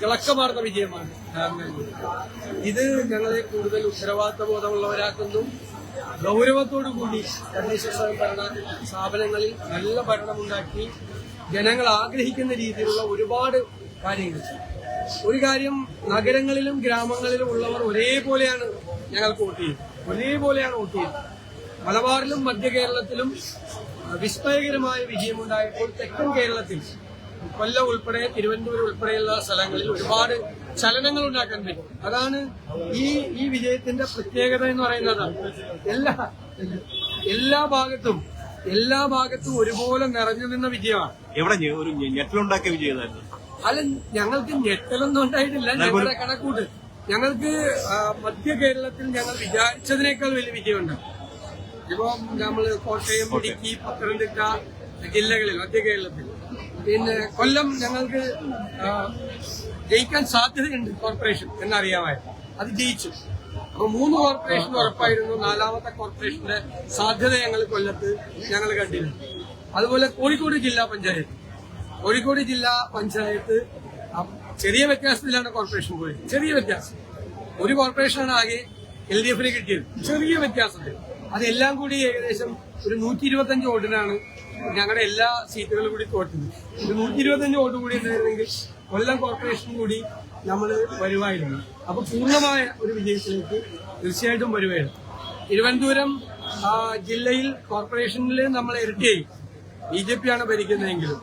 തിളക്കമാർന്ന വിജയമാണ്. ഇത് ഞങ്ങളെ കൂടുതൽ ഉത്തരവാദിത്ത ബോധമുള്ളവരാക്കുന്നു ഗൗരവത്തോടു കൂടി തദ്ദേശ സ്വയംഭരണ സ്ഥാപനങ്ങളിൽ നല്ല ഭരണമുണ്ടാക്കി ജനങ്ങൾ ആഗ്രഹിക്കുന്ന രീതിയിലുള്ള ഒരുപാട് കാര്യങ്ങൾ. ഒരു കാര്യം നഗരങ്ങളിലും ഗ്രാമങ്ങളിലും ഉള്ളവർ ഒരേപോലെയാണ് ഞങ്ങൾക്ക് വോട്ട് ചെയ്യുന്നത്. ഒരേപോലെയാണ് വോട്ട് ചെയ്യുന്നത്. മലബാറിലും മധ്യ കേരളത്തിലും വിസ്മയകരമായ വിജയമുണ്ടായപ്പോൾ തെക്കൻ കേരളത്തിൽ കൊല്ലം ഉൾപ്പെടെ തിരുവനന്തപുരം ഉൾപ്പെടെയുള്ള സ്ഥലങ്ങളിൽ ഒരുപാട് ചലനങ്ങൾ ഉണ്ടാക്കാൻ പറ്റും. അതാണ് ഈ ഈ വിജയത്തിന്റെ പ്രത്യേകത എന്ന് പറയുന്നത്. എല്ലാ എല്ലാ ഭാഗത്തും എല്ലാ ഭാഗത്തും ഒരുപോലെ നിറഞ്ഞു നിന്ന വിജയമാണ്. എവിടെ ഒരു ഞെട്ടലുണ്ടാക്കിയ വിജയമായിരുന്നു. അല്ല ഞങ്ങൾക്ക് ഞെട്ടലൊന്നും ഉണ്ടായിട്ടില്ല. ഞങ്ങളുടെ കണക്കൂട്ട്. ഞങ്ങൾക്ക് മധ്യ കേരളത്തിൽ ഞങ്ങൾ വിചാരിച്ചതിനേക്കാൾ വലിയ വിജയമുണ്ട്. ഇപ്പം നമ്മൾ കോട്ടയം. ഇടുക്കി പത്തനംതിട്ട ജില്ലകളിൽ മധ്യ കേരളത്തിൽ. പിന്നെ കൊല്ലം ഞങ്ങൾക്ക് ജയിക്കാൻ സാധ്യതയുണ്ട് കോർപ്പറേഷൻ എന്നറിയാമായിരുന്നു. അത് ജയിച്ചു. അപ്പൊ മൂന്ന് കോർപ്പറേഷൻ ഉറപ്പായിരുന്നു. നാലാമത്തെ കോർപ്പറേഷന്റെ സാധ്യത ഞങ്ങൾ കൊല്ലത്ത് ഞങ്ങൾ കണ്ടിരുന്നു. അതുപോലെ കോഴിക്കോട് ജില്ലാ പഞ്ചായത്ത്. കോഴിക്കോട് ജില്ലാ പഞ്ചായത്ത് ചെറിയ വ്യത്യാസത്തിലാണ് കോർപ്പറേഷൻ പോയത്. ചെറിയ വ്യത്യാസം. ഒരു കോർപ്പറേഷനാണ് ആകെ എൽ ഡി എഫിന് കിട്ടിയത്. ചെറിയ വ്യത്യാസത്തിൽ അതെല്ലാം കൂടി ഏകദേശം ഒരു നൂറ്റി ഇരുപത്തി അഞ്ച് വോട്ടിനാണ് ഞങ്ങളുടെ എല്ലാ സീറ്റുകളും കൂടി തോറ്റത് ഇത് നൂറ്റി ഇരുപത്തഞ്ച് വോട്ട് കൂടി ഉണ്ടായിരുന്നെങ്കിൽ കൊല്ലം കോർപ്പറേഷൻ കൂടി നമ്മൾ വരുമായിരുന്നു. അപ്പൊ പൂർണമായ ഒരു വിജയത്തിലേക്ക് തീർച്ചയായിട്ടും വരുവായിരുന്നു തിരുവനന്തപുരം ജില്ലയിൽ കോർപ്പറേഷനിൽ നമ്മൾ ഇരട്ടിയായി ബി ജെ പി ആണ് ഭരിക്കുന്നതെങ്കിലും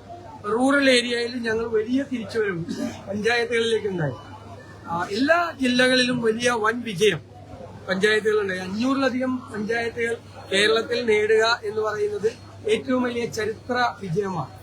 റൂറൽ ഏരിയയിൽ ഞങ്ങൾ വലിയ തിരിച്ചുവരവ് പഞ്ചായത്തുകളിലേക്ക് ഉണ്ടായി. എല്ലാ ജില്ലകളിലും വലിയ വൻ വിജയം പഞ്ചായത്തുകളുണ്ടായി. അഞ്ഞൂറിലധികം പഞ്ചായത്തുകൾ കേരളത്തിൽ നേടുക എന്ന് പറയുന്നത് ഏറ്റവും വലിയ ചരിത്ര വിജയമാണ്.